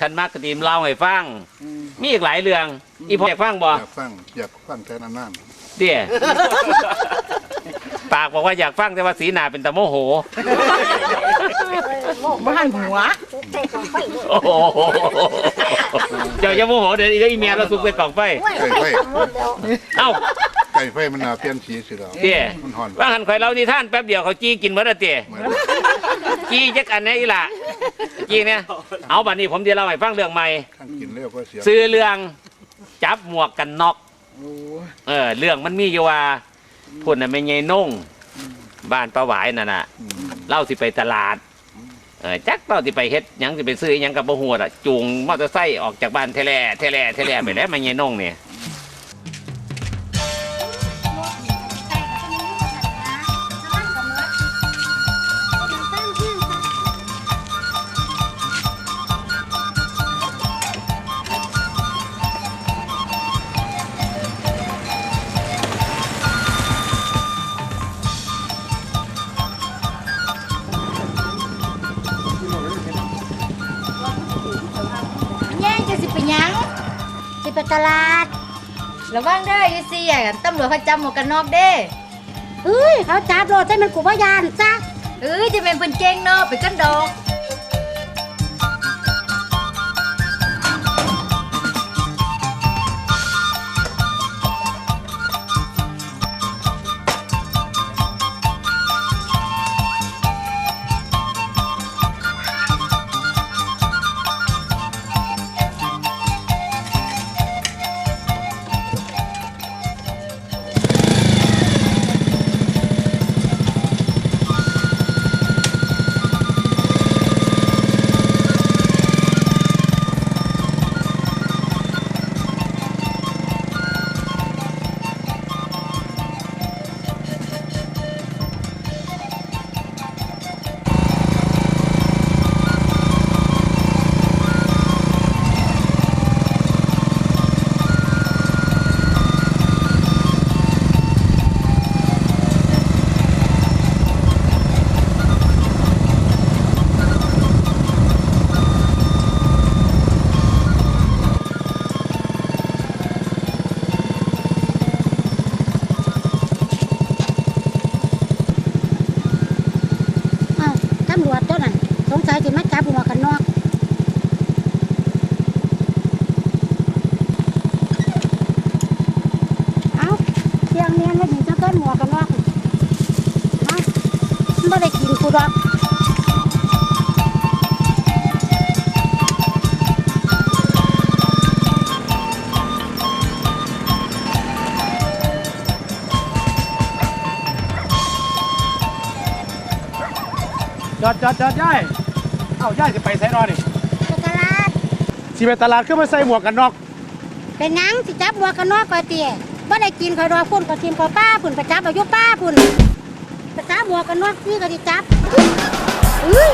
ท่านมากกตีมเล่าให้ฟัง มีอีกหลายเรื่อง อีพออยากฟังบ่อยากฟังอยากฟังแต่นานเดี๋ยปากบอกว่าอยากฟังแต่ว่าสีหน้าเป็นตะโมโหบ้านหัว โอ้โหเจ้าจะโมโหเดี๋ยวอีเมียเราสุกใส่กล่องไฟๆไก่ไฟเอ้าไก่ไฟมันน่าเปลี่ยนสีสิแล้วเดี๋ยมันห่อนว่าหันข่อยเล่าที่ท่านแป๊บเดียวเขาจี้กินหมดแล้วเตี๋ย เหมือนจี้จักอันเนี้อีหล่ะจี้เนี่ยเอาบัดนี้ผมจะเล่าให้ฟังเรื่องใหม่ขั้นกินเร็วก็เสียซื้อเรื่องจับหมวกกันน็อกเออเรื่องมันมีอยู่ว่าพุ่นน่ะไม่ไงนุ่งบ้านป้าหวายนั่นน่ะอืมเล่าสิไปตลาดเออจักเล่าสิไปเฮ็ดหยังสิไปซื้อหยังกับบ่ฮู้ล่ะจูงมอเตอร์ไซค์ออกจากบ้านเทแล่เทแล่เทแล่ไปแล้วไม่ไงนุ่งเนี่ย ตลาด ระวังเด้ออยู่สิอะตำรวจเขาจับหมวกกันน็อกเด้เฮ้ยเขาจับรถให้มันกูว่ายานซะเอ้ยจะเป็นเพิ่นเก่งเนาะไปกันดอก สงสัยจะมาจับหัวกันนอกเอาเสียงเนียนไม่ถึงจะเกินหัวกันนอกเอ้าไม่ได้กินกูดอกจอดจอดจอดย่า เอ้าย่ายจะไปไสนอนนี่ไปตลาดสิไปตลาดขึ้นมาใส่หมวกกันน็อกเป็นหนังสิจับหัวกันนอกก่อยเตี๋ยบ่ได้กินข่อยดอกพุ่นก็ทีมข่อยป้าพุ่นไปจับเอาอยู่ป้าพุ่นไปจับหัวกันนอกพี่ก็สิจับเอ้ย